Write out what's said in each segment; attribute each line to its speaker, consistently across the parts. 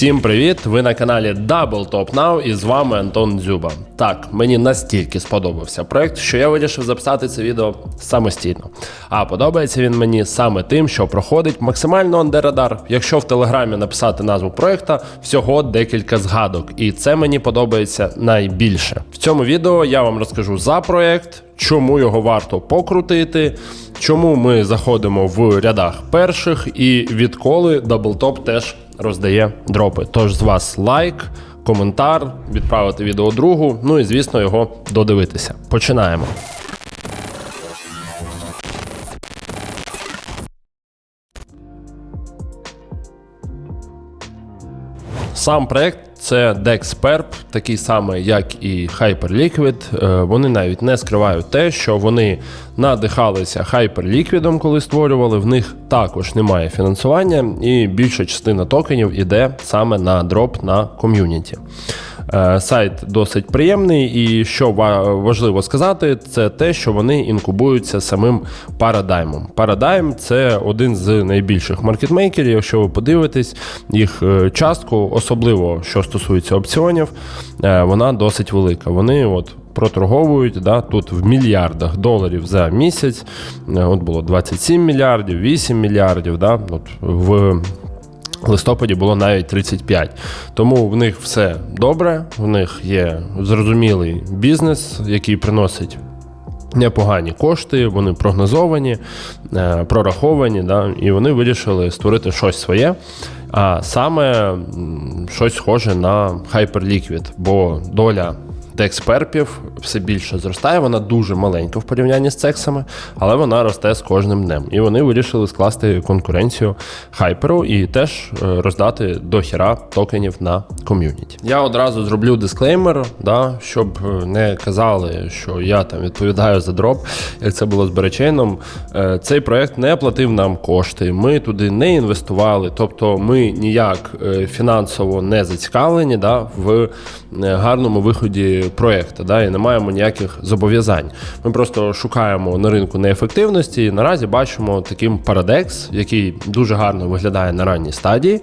Speaker 1: Всім привіт! Ви на каналі Double Top Now і з вами Антон Дзюба. Так, мені настільки сподобався проект, що я вирішив записати це відео самостійно. А подобається він мені саме тим, що проходить максимально under. Якщо в телеграмі написати назву проекта, всього декілька згадок, і це мені подобається найбільше. В цьому відео я вам розкажу за проект, чому його варто покрутити, чому ми заходимо в рядах перших, і відколи Даблтоп теж роздає дропи. Тож з вас лайк, коментар, відправити відео другу, ну і звісно його додивитися. Починаємо. Сам проект це DexPerp, такий самий, як і Hyperliquid. Е, Вони навіть не скривають те, що вони надихалися Hyperliquid, коли створювали. В них також немає фінансування, і більша частина токенів іде саме на дроп на ком'юніті. Е, Сайт досить приємний, і що важливо сказати, це те, що вони інкубуються самим парадаймом. Парадайм це один з найбільших маркетмейкерів. Якщо ви подивитесь їх е, частку, особливо що стосується опціонів, е, вона досить велика. Вони от. Проторговують да, тут в мільярдах доларів за місяць. От було 27 мільярдів, 8 мільярдів. Да, от в листопаді було навіть 35. Тому в них все добре, в них є зрозумілий бізнес, який приносить. Непогані кошти, вони прогнозовані, е, прораховані, да, і вони вирішили створити щось своє, а саме щось схоже на Hyperliquid, бо доля дексперпів все більше зростає. Вона дуже маленька в порівнянні з цексами, але вона росте з кожним днем. І вони вирішили скласти конкуренцію хайперу і теж е, роздати до хіра токенів на ком'юніті. Я одразу зроблю дисклеймер, да, щоб е, не казали, що я там відповідаю за дроп, як це було з беречейном. Е, Цей проект не платив нам кошти. Ми туди не інвестували, тобто ми ніяк фінансово не зацікавлені да, в гарному виході проекту, да, і не маємо ніяких зобов'язань. Ми просто шукаємо на ринку неефективності. І наразі бачимо таким парадекс, який дуже гарно виглядає на ранній стадії,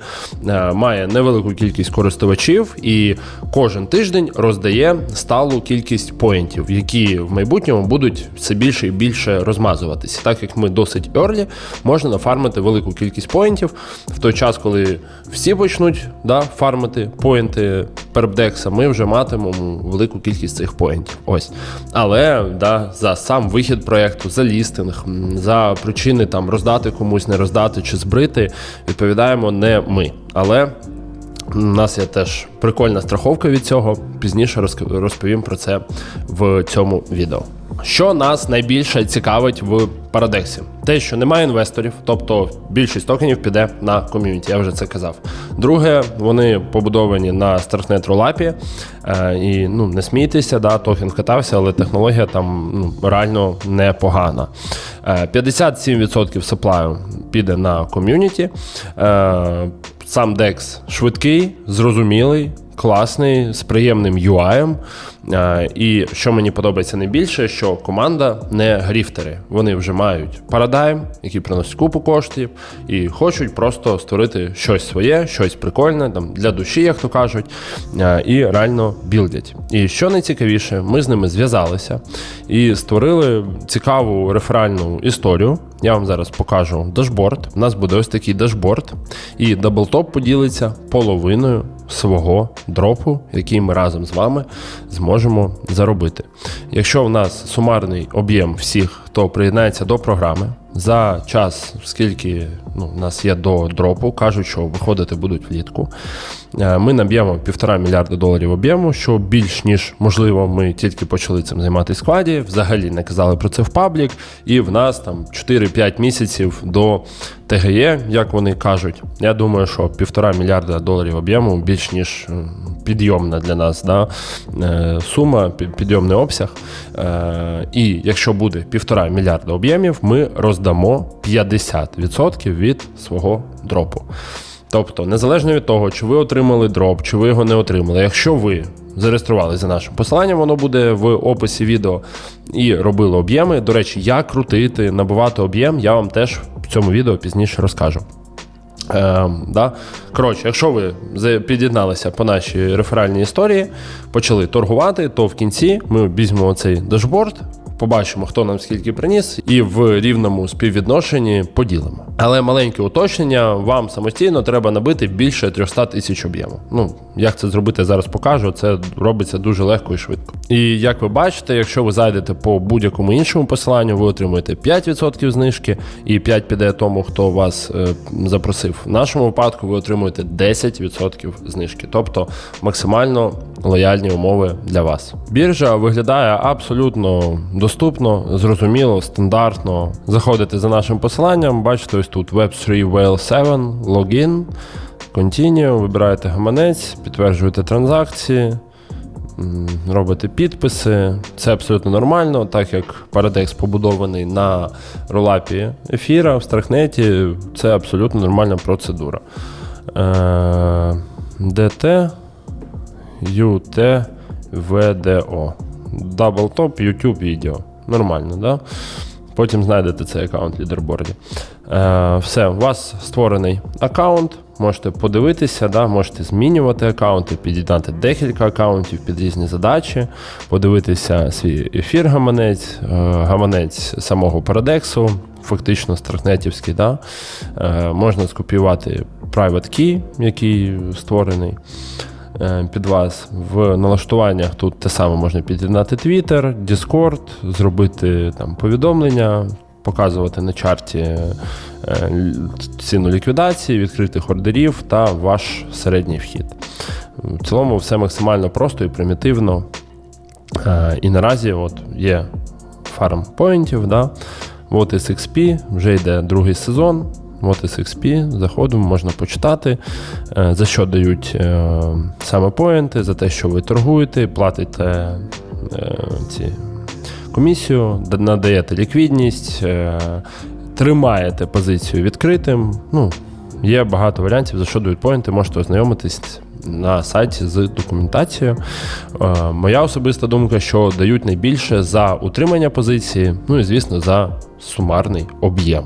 Speaker 1: е, має невелику кількість користувачів і кожен тиждень роздає сталу кількість поінтів, які в майбутньому будуть все більше і більше розмазуватися. Так як ми досить early, можна нафармити велику кількість поінтів в той час, коли всі почнуть да, фармити поінти пербдекса, ми вже матимемо велику кількість цих поінтів. Ось. Але да, за сам вихід проєкту, за лістинг, за причини там роздати комусь, не роздати чи збрити, відповідаємо не ми. Але у нас є теж прикольна страховка від цього. Пізніше розповім про це в цьому відео. Що нас найбільше цікавить в Парадексі? Те, що немає інвесторів, тобто більшість токенів піде на ком'юніті, я вже це казав. Друге, вони побудовані на стартнет ролапі. Е, і ну, не смійтеся, да, токен вкатався, але технологія там ну, реально непогана. Е, 57% саплаю піде на ком'юніті. Е, Сам DEX швидкий, зрозумілий, класний, з приємним UI. Е, І що мені подобається найбільше, що команда не гріфтери. Вони вже мають парадайм, який приносить купу коштів, і хочуть просто створити щось своє, щось прикольне там для душі, як то кажуть, е, і реально білдять. І що найцікавіше, ми з ними зв'язалися і створили цікаву реферальну історію. Я вам зараз покажу дашборд. У нас буде ось такий дашборд, і даблтоп поділиться половиною свого дропу, який ми разом з вами зможемо заробити. Якщо в нас сумарний об'єм всіх, хто приєднається до програми за час, скільки ну, у нас є до дропу, кажуть, що виходити будуть влітку. е, Ми наб'ємо півтора мільярда доларів об'єму, що більш ніж можливо, ми тільки почали цим займатися складі. Взагалі не казали про це в паблік, і в нас там 4-5 місяців до ТГЄ, як вони кажуть. Я думаю, що півтора мільярда доларів об'єму більш ніж підйомна для нас да, е, сума, підйомний обсяг. Е, І якщо буде півтора мільярда об'ємів, ми роздамо 50% від свого дропу. Тобто, незалежно від того, чи ви отримали дроп, чи ви його не отримали, якщо ви зареєструвалися за нашим посиланням, воно буде в описі відео і робили об'єми. До речі, як крутити, набувати об'єм, я вам теж в цьому відео пізніше розкажу. Е, да? Коротше, якщо ви під'єдналися по нашій реферальній історії, почали торгувати, то в кінці ми візьмемо цей дашборд, побачимо, хто нам скільки приніс, і в рівному співвідношенні поділимо. Але маленьке уточнення: вам самостійно треба набити більше 300 тисяч об'єму. Ну, як це зробити, зараз покажу. Це робиться дуже легко і швидко. І як ви бачите, якщо ви зайдете по будь-якому іншому посиланню, ви отримуєте 5% знижки, і 5 піде тому, хто вас е, запросив. В нашому випадку ви отримуєте 10% знижки, тобто максимально лояльні умови для вас. Біржа виглядає абсолютно доступно, зрозуміло, стандартно. Заходите за нашим посиланням, бачите ось тут Web3 Whale 7, логін, Continue, вибираєте гаманець, підтверджуєте транзакції. Робите підписи. Це абсолютно нормально, так як Paradex побудований на ролапі ефіра в Страхнеті, це абсолютно нормальна процедура. Е, DT, UT, VDO. Даблтоп, YouTube відео. Нормально, да? Потім знайдете цей аккаунт в лідерборді. Е, все, у вас створений аккаунт. Можете подивитися, да, можете змінювати аккаунти, під'єднати декілька аккаунтів під різні задачі, подивитися свій ефір гаманець, е, гаманець самого Парадексу, фактично страхнетівський. Да. Е, можна скопіювати private key, який створений під вас. В налаштуваннях тут те саме можна під'єднати Twitter, Discord, зробити там повідомлення, показувати на чарті е, ціну ліквідації, відкритих ордерів та ваш середній вхід. В цілому все максимально просто і примітивно. Е, І наразі от є фарм поінтів, да? Is XP, вже йде другий сезон. What is XP, заходимо, можна почитати, е, за що дають е, саме поінти, за те, що ви торгуєте, платите е, ці комісію, надаєте ліквідність, тримаєте позицію відкритим. Ну, є багато варіантів, за що дають поінти, можете ознайомитись на сайті з документацією. Моя особиста думка, що дають найбільше за утримання позиції, ну і звісно, за сумарний об'єм.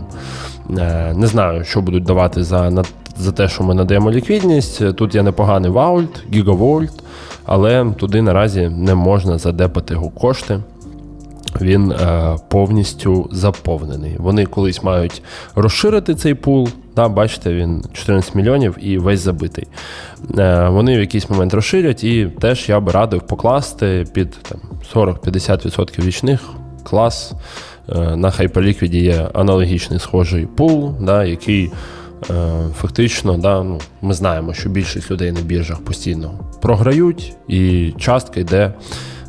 Speaker 1: Е, Не знаю, що будуть давати за, за те, що ми надаємо ліквідність. Тут є непоганий Vault, Gigavolt, але туди наразі не можна задепати його кошти. Він е, повністю заповнений. Вони колись мають розширити цей пул. Да, бачите, він 14 мільйонів і весь забитий. Е, вони в якийсь момент розширять, і теж я би радив покласти під там, 40-50% річних клас. Е, на Hyperliquid є аналогічний схожий пул, да, який е, фактично, да, ну, ми знаємо, що більшість людей на біржах постійно програють, і частка йде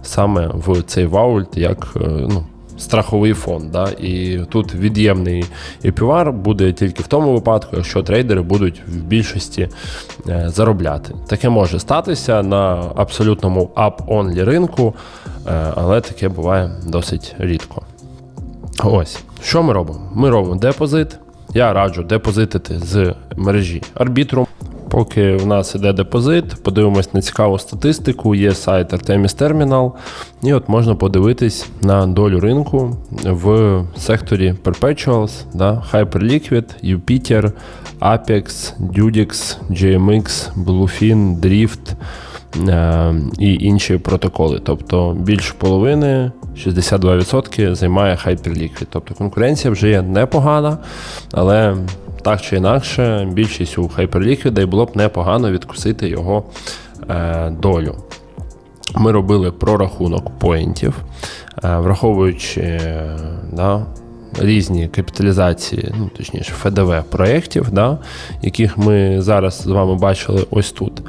Speaker 1: саме в цей ваульт як е, ну, страховий фонд. Да? І тут від'ємний APR буде тільки в тому випадку, якщо трейдери будуть в більшості заробляти. Таке може статися на абсолютному up-only ринку, але таке буває досить рідко. Ось, що ми робимо? Ми робимо депозит. Я раджу депозитити з мережі Arbitrum. Поки в нас іде депозит, подивимось на цікаву статистику. Є сайт Artemis Terminal, і от можна подивитись на долю ринку в секторі Perpetuals, да, Hyperliquid, Jupiter, Apex, Dudix, GMX, Bluefin, Drift і інші протоколи. Тобто більше половини, 62% займає Hyperliquid. Тобто конкуренція вже є непогана, але так чи інакше, більшість у Hyperliquid і було б непогано відкусити його е, долю. Ми робили прорахунок поінтів, е, враховуючи е, да, різні капіталізації, ну точніше, ФДВ проєктів, да, яких ми зараз з вами бачили ось тут.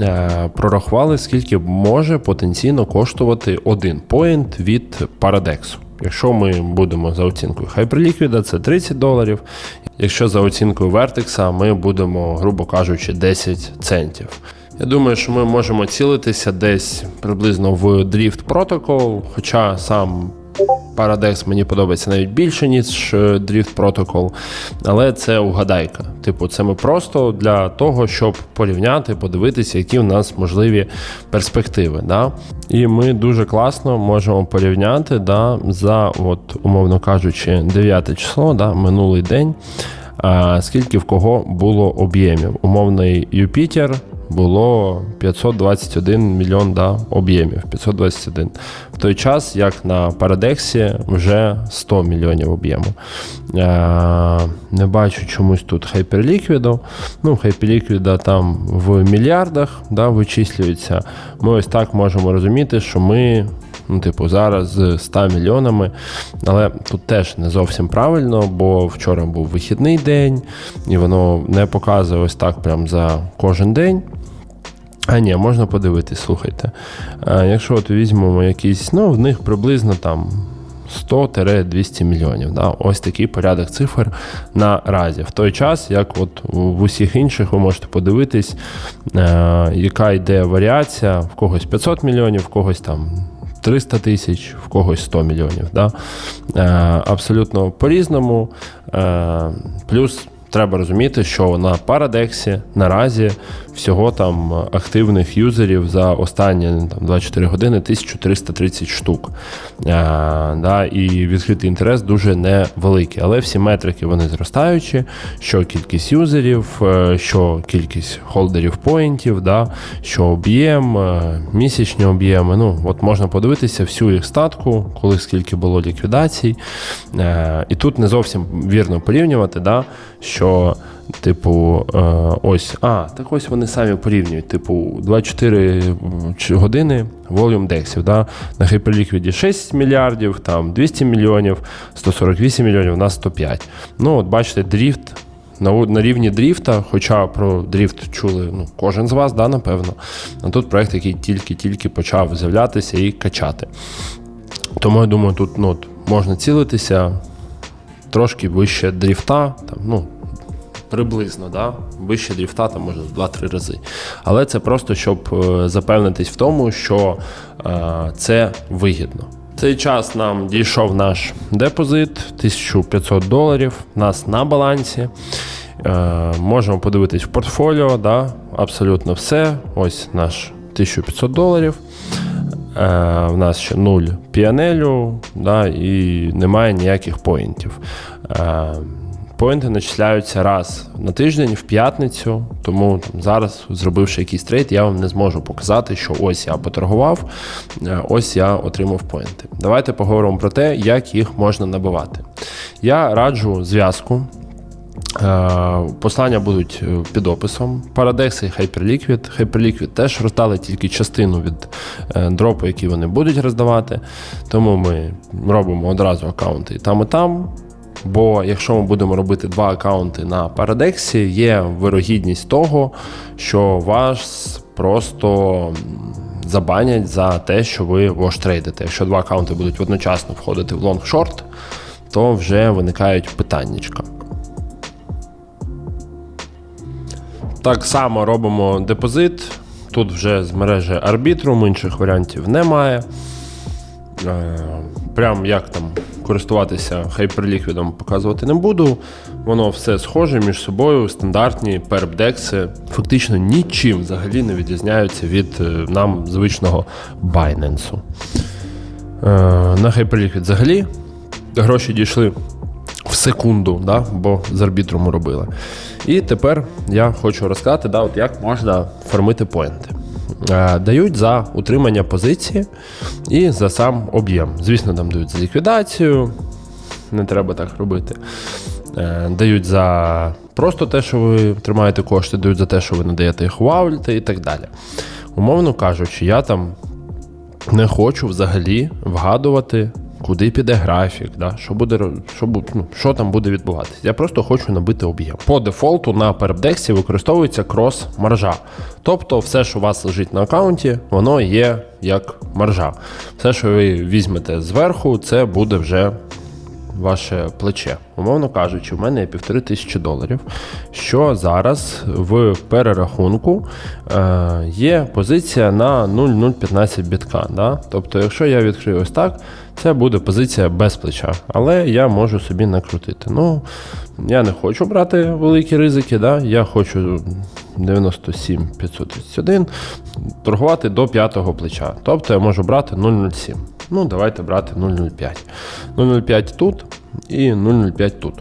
Speaker 1: Е, Прорахували, скільки може потенційно коштувати один поінт від Парадексу. Якщо ми будемо за оцінкою Hyperliquid, це 30 доларів. Якщо за оцінкою Vertex, ми будемо, грубо кажучи, 10 центів. Я думаю, що ми можемо цілитися десь приблизно в Drift Protocol, хоча сам Paradex мені подобається навіть більше, ніж е, Drift Protocol, але це угадайка. Типу, це ми просто для того, щоб порівняти, подивитися, які в нас можливі перспективи. Да? І ми дуже класно можемо порівняти да, за, от, умовно кажучи, 9 число, да, минулий день. А скільки в кого було об'ємів? Умовний Юпітер було 521 мільйон да, об'ємів. 521. В той час, як на Парадексі, вже 100 мільйонів об'єму. Е, не бачу чомусь тут Hyperliquid. Ну, Hyperliquid там в мільярдах да, вичислюється. Ми ось так можемо розуміти, що ми. Ну, типу, зараз з 100 мільйонами, але тут теж не зовсім правильно, бо вчора був вихідний день, і воно не показує ось так прям за кожен день. А ні, можна подивитись, слухайте. А, якщо от візьмемо якісь, ну, в них приблизно там 100-200 мільйонів. Да? Ось такий порядок цифр наразі. В той час, як от в усіх інших, ви можете подивитись, е, яка йде варіація, в когось 500 мільйонів, в когось там 300 тисяч, в когось 100 мільйонів. Да? Е, абсолютно по-різному. Е, плюс треба розуміти, що на Парадексі наразі всього там активних юзерів за останні там, 24 години 1330 штук. А, да, І відкритий інтерес дуже невеликий. Але всі метрики вони зростаючі, що кількість юзерів, е, що кількість холдерів поінтів, да, що об'єм, е, місячні об'єми. Ну, от Можна подивитися всю їх статку, коли скільки було ліквідацій. Е, І тут не зовсім вірно порівнювати, да, що. Типу, е, ось, а, так ось вони самі порівнюють. Типу, 24 години волюм дексів. Да? На Hyperliquid 6 мільярдів, там 200 мільйонів, 148 мільйонів, у нас 105. Ну, от бачите, дріфт. На на рівні дріфта, хоча про дріфт чули ну, кожен з вас, да, напевно. А тут проект, який тільки-тільки почав з'являтися і качати. Тому я думаю, тут ну, можна цілитися трошки вище дріфта. Там, ну, Приблизно, да? вище дріфта, там може в 2-3 рази. Але це просто щоб е, запевнитись в тому, що е, це вигідно. Цей час нам дійшов наш депозит 1500 доларів. У нас на балансі. Е, можемо подивитись в портфоліо, да? абсолютно все. Ось наш 1500 доларів. Е, в нас ще нуль піанелю, да? і немає ніяких поінтів. Е, Поінти начисляються раз на тиждень в п'ятницю, тому там, зараз, зробивши якийсь трейд, я вам не зможу показати, що ось я поторгував, е, ось я отримав поінти. Давайте поговоримо про те, як їх можна набивати. Я раджу зв'язку. Е, послання будуть е, під описом. Paradex і Hyperliquid. Hyperliquid теж роздали тільки частину від дропу, які вони будуть роздавати. Тому ми робимо одразу аккаунти і там, і там. Бо якщо ми будемо робити два аккаунти на Парадексі, є вирогідність того, що вас просто забанять за те, що ви воштрейдите. Якщо два аккаунти будуть одночасно входити в лонг-шорт, то вже виникають питаннячка. Так само робимо депозит. Тут вже з мережі Arbitrum, інших варіантів немає. Е, прям як там користуватися хайперліквідом показувати не буду. Воно все схоже між собою, стандартні перпдекси фактично нічим взагалі не відрізняються від е, нам звичного Binance. Е, на Hyperliquid взагалі гроші дійшли в секунду, да, бо з арбітруму робили. І тепер я хочу розказати, да, от як можна формити поінти. Е, дають за утримання позиції і за сам об'єм. Звісно, там дають за ліквідацію, не треба так робити. Е, дають за просто те, що ви тримаєте кошти, дають за те, що ви надаєте їх в ауліти і так далі. Умовно кажучи, я там не хочу взагалі вгадувати куди піде графік, да, що буде, що, ну, що там буде відбуватися. Я просто хочу набити об'єм. По дефолту на перебдексі використовується крос-маржа. Тобто, все, що у вас лежить на аккаунті, воно є як маржа. Все, що ви візьмете зверху, це буде вже ваше плече. Умовно кажучи, в мене є півтори тисячі доларів. Що зараз в перерахунку е, є позиція на 0,015 бітка. Да? Тобто, якщо я відкрию ось так, це буде позиція без плеча. Але я можу собі накрутити. Ну, я не хочу брати великі ризики, да? я хочу 97 531 торгувати до п'ятого плеча. Тобто я можу брати 0,07. Ну, давайте брати 0,05. 0,05 тут і 0,05 тут.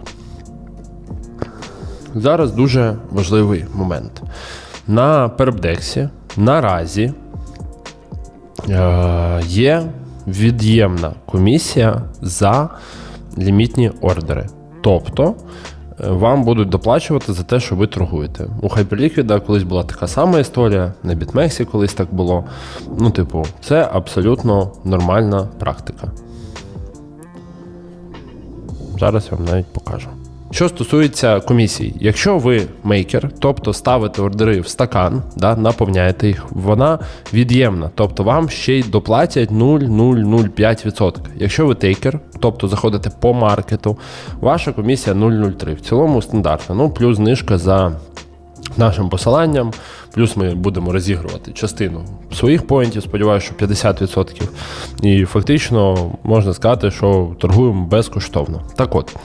Speaker 1: зараз дуже важливий момент. На перебдексі наразі е, є від'ємна комісія за лімітні ордери. Тобто е, вам будуть доплачувати за те, що ви торгуєте. У Hyperliquid колись була така сама історія, на BitMEX колись так було. Ну, типу, це абсолютно нормальна практика. Зараз я вам навіть покажу. Що стосується комісій, якщо ви мейкер, тобто ставите ордери в стакан, да, наповняєте їх, вона від'ємна, тобто вам ще й доплатять 0,005%. Якщо ви тейкер, тобто заходите по маркету, ваша комісія 0,03. В цілому стандартна. Ну, плюс знижка за нашим посиланням, плюс ми будемо розігрувати частину своїх поінтів, сподіваюся, що 50%. І фактично можна сказати, що торгуємо безкоштовно. Так от.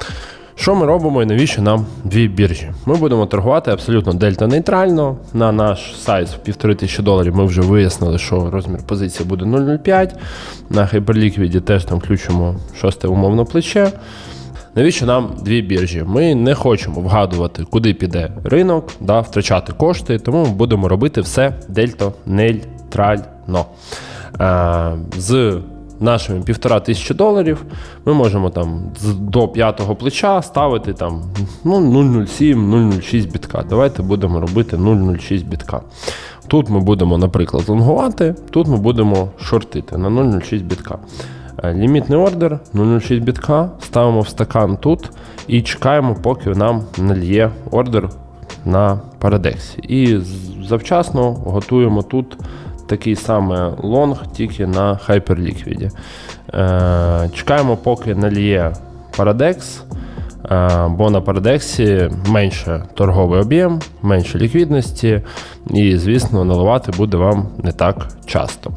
Speaker 1: Що ми робимо і навіщо нам дві біржі? Ми будемо торгувати абсолютно дельта-нейтрально. На наш сайт в 1500 доларів ми вже вияснили, що розмір позиції буде 0,05. На Hyperliquid теж там включимо шосте умовно плече. Навіщо нам дві біржі? Ми не хочемо вгадувати, куди піде ринок, да, втрачати кошти, тому ми будемо робити все дельто-нейтрально. Е, з нашими півтора тисячі доларів ми можемо там до п'ятого плеча ставити там ну, 0,07, 0,06 бітка. Давайте будемо робити 0,06 бітка. Тут ми будемо, наприклад, лонгувати, тут ми будемо шортити на 0,06 бітка. Е, Лімітний ордер 0,06 бітка, ставимо в стакан тут і чекаємо, поки нам нальє ордер на парадексі. І завчасно готуємо тут такий самий лонг, тільки на Hyperliquid. Е, чекаємо, поки нальє парадекс. Е, Бо на парадексі менше торговий об'єм, менше ліквідності, і, звісно, наливати буде вам не так часто.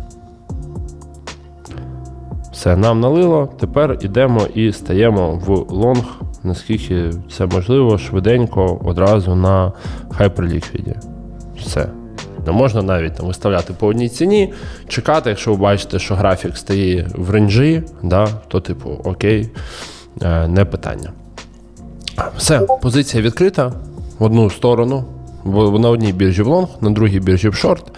Speaker 1: Все, нам налило. Тепер йдемо і стаємо в лонг, наскільки це можливо, швиденько одразу на Hyperliquid. Все. Не можна навіть там виставляти по одній ціні, чекати, якщо ви бачите, що графік стає в ренджі, да, то, типу, окей, е, не питання. Все, позиція відкрита в одну сторону. На одній біржі в лонг, на другій біржі в шорт.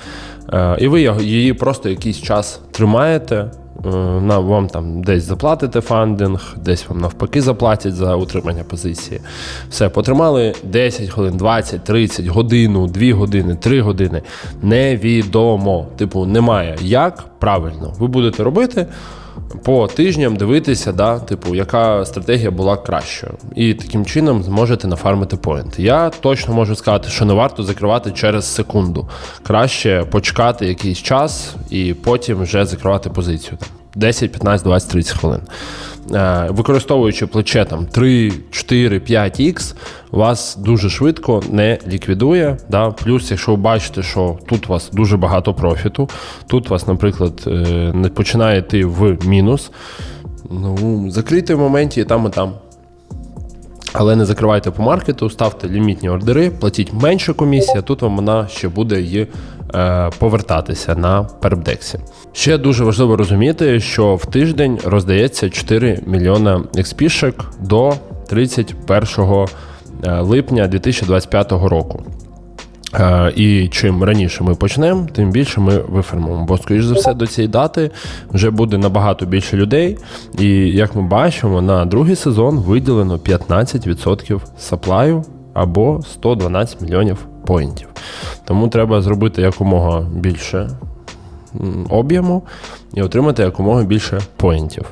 Speaker 1: Е, І ви її просто якийсь час тримаєте. Е, На, вам там десь заплатите фандинг, десь вам навпаки заплатять за утримання позиції. Все, потримали 10 хвилин, 20, 30, годину, 2 години, 3 години. Невідомо. Типу, немає як правильно. Ви будете робити по тижням дивитися, да, типу, яка стратегія була кращою. І таким чином зможете нафармити поінт. Я точно можу сказати, що не варто закривати через секунду. Краще почекати якийсь час і потім вже закривати позицію. 10, 15, 20, 30 хвилин. Е, Використовуючи плече там 3, 4, 5х, вас дуже швидко не ліквідує. Да? Плюс, якщо ви бачите, що тут у вас дуже багато профіту, тут вас, наприклад, е, не починає йти в мінус. Ну, закрийте в моменті і там, і там. Але не закривайте по маркету, ставте лімітні ордери, платіть менше комісія, тут вам вона ще буде і повертатися на пербдексі. Ще дуже важливо розуміти, що в тиждень роздається 4 мільйона експішек до 31 е, липня 2025 року. Е, І чим раніше ми почнемо, тим більше ми вифермуємо. Бо, скоріш за все, до цієї дати вже буде набагато більше людей. І як ми бачимо, на другий сезон виділено 15% саплаю або 112 мільйонів поінтів. Тому треба зробити якомога більше об'єму і отримати якомога більше поінтів.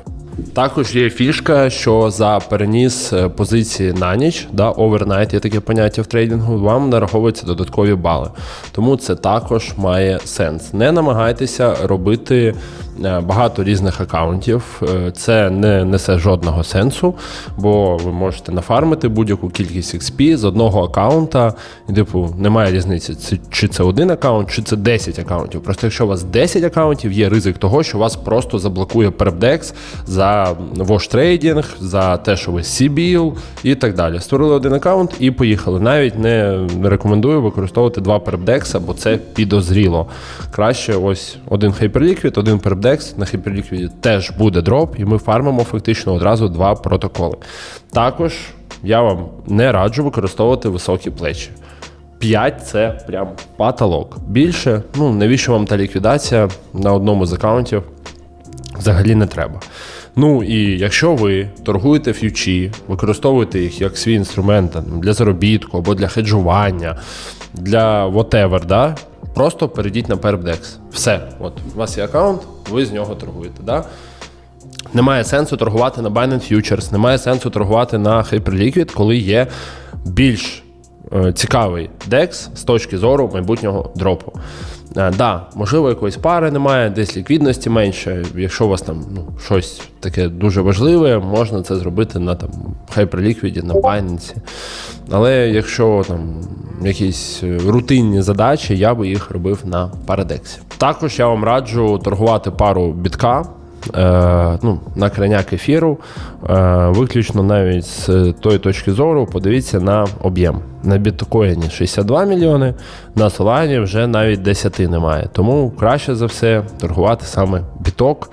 Speaker 1: Також є фішка, що за переніс е, позиції на ніч, да, овернайт, є таке поняття в трейдингу, вам нараховуються додаткові бали. Тому це також має сенс. Не намагайтеся робити багато різних акаунтів. Е, Це не несе жодного сенсу, бо ви можете нафармити будь-яку кількість XP з одного акаунта. І, типу, немає різниці, чи це один акаунт, чи це 10 акаунтів. Просто якщо у вас 10 акаунтів, є ризик того, що вас просто заблокує пербдекс за wash трейдинг, за те, що ви CBIL і так далі. Створили один акаунт і поїхали. Навіть не рекомендую використовувати два пербдекса, бо це підозріло. Краще ось один Hyperliquid, один пербдекс. На Hyperliquid теж буде дроп, і ми фармимо фактично одразу два протоколи. Також я вам не раджу використовувати високі плечі. 5 це прям потолок. Більше, ну навіщо вам та ліквідація на одному з аккаунтів взагалі не треба. Ну і якщо ви торгуєте ф'ючі, використовуєте їх як свій інструмент для заробітку або для хеджування, для whatever, да? Просто перейдіть на PerpDex. Все. От у вас є аккаунт, ви з нього торгуєте. Да? Немає сенсу торгувати на Binance Futures, немає сенсу торгувати на Hyperliquid, коли є більш е, цікавий DEX з точки зору майбутнього дропу. Е, да, можливо, якоїсь пари немає, десь ліквідності менше. Якщо у вас там ну, щось таке дуже важливе, можна це зробити на там Hyperliquid, на Binance. Але якщо там якісь е, рутинні задачі, я би їх робив на Paradex. Також я вам раджу торгувати пару бітка. Е, ну, на краняк ефіру, е, виключно навіть з тої точки зору, подивіться на об'єм. На біткоїні 62 мільйони, на Солані вже навіть 10 немає. Тому краще за все торгувати саме біток,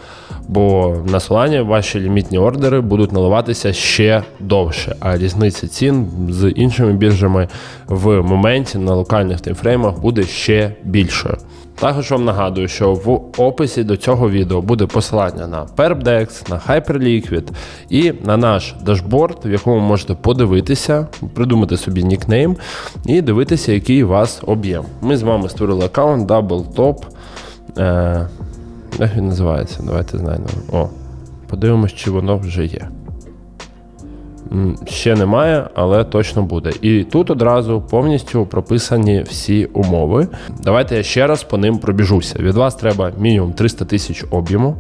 Speaker 1: бо на Солані ваші лімітні ордери будуть наливатися ще довше, а різниця цін з іншими біржами в моменті на локальних таймфреймах буде ще більшою. Також вам нагадую, що в описі до цього відео буде посилання на PerpDex, на Hyperliquid і на наш дашборд, в якому можете подивитися, придумати собі нікнейм і дивитися, який у вас об'єм. Ми з вами створили аккаунт DoubleTop. Е, як він називається? Давайте знайдемо. О, подивимось, чи воно вже є. Ще немає, але точно буде. І тут одразу повністю прописані всі умови. Давайте я ще раз по ним пробіжуся. Від вас треба мінімум 300 тисяч об'єму.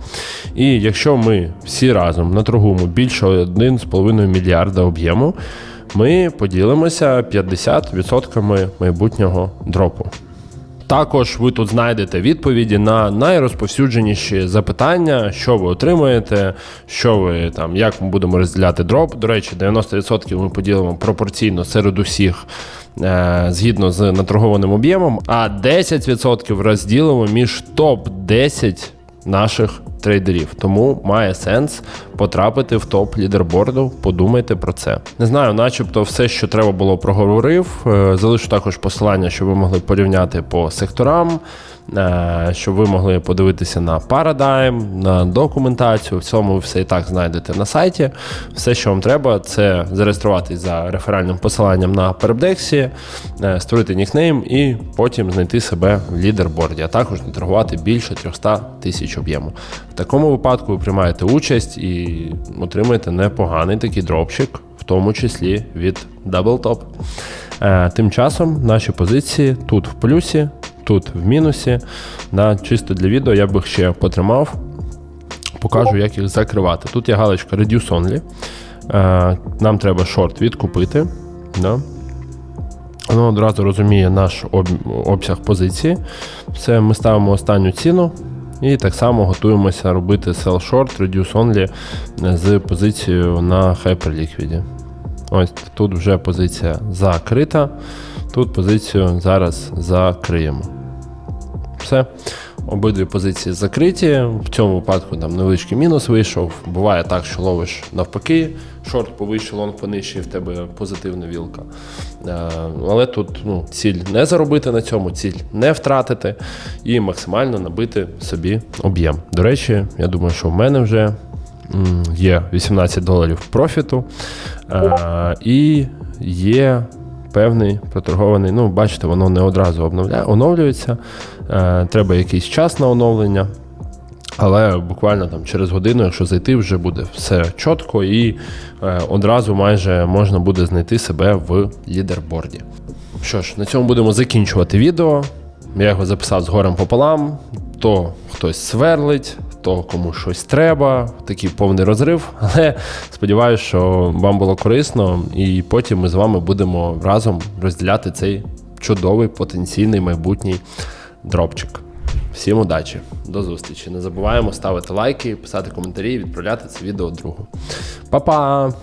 Speaker 1: І якщо ми всі разом наторгуємо більше 1,5 мільярда об'єму, ми поділимося 50% майбутнього дропу. Також ви тут знайдете відповіді на найрозповсюдженіші запитання, що ви отримуєте, що ви там, як ми будемо розділяти дроп. До речі, 90% ми поділимо пропорційно серед усіх. е, Згідно з наторгованим об'ємом, а 10% розділимо між топ-10 наших трейдерів. Тому має сенс потрапити в топ лідерборду. Подумайте про це. Не знаю, начебто, все, що треба було, проговорив. Е, Залишу також посилання, щоб ви могли порівняти по секторам, е, щоб ви могли подивитися на Paradigm, на документацію. В цьому ви все і так знайдете на сайті. Все, що вам треба, це зареєструватись за реферальним посиланням на е, створити нікнейм і потім знайти себе в лідерборді, а також не торгувати більше 300 тисяч об'єму. В такому випадку ви приймаєте участь і отримаєте непоганий такий дропчик, в тому числі від DoubleTop. Е, Тим часом наші позиції тут в плюсі, тут в мінусі. Да, чисто для відео я б їх ще потримав, покажу, як їх закривати. Тут є галочка Reduce Only. Е, Нам треба шорт відкупити. Да. Воно одразу розуміє наш обсяг позиції. Це ми ставимо останню ціну. І так само готуємося робити sell short, reduce only з позицією на Hyperliquid. Ось тут вже позиція закрита. Тут позицію зараз закриємо. Все. Обидві позиції закриті. В цьому випадку там невеличкий мінус вийшов. Буває так, що ловиш навпаки, шорт повище, лонг понижче, і в тебе позитивна вілка. Е, Але тут ну, ціль не заробити на цьому, ціль не втратити і максимально набити собі об'єм. До речі, я думаю, що в мене вже є 18 доларів профіту. Е, І є певний проторгований. Ну, бачите, воно не одразу обновляє, оновлюється. Е, Треба якийсь час на оновлення. Але буквально там через годину, якщо зайти, вже буде все чітко і е, одразу майже можна буде знайти себе в лідерборді. Що ж, на цьому будемо закінчувати відео. Я його записав з горем пополам. То хтось сверлить, то кому щось треба, такий повний розрив. Але сподіваюся, що вам було корисно, і потім ми з вами будемо разом розділяти цей чудовий потенційний майбутній дропчик. Всім удачі, до зустрічі. Не забуваємо ставити лайки, писати коментарі, відправляти це відео другу. Па-па!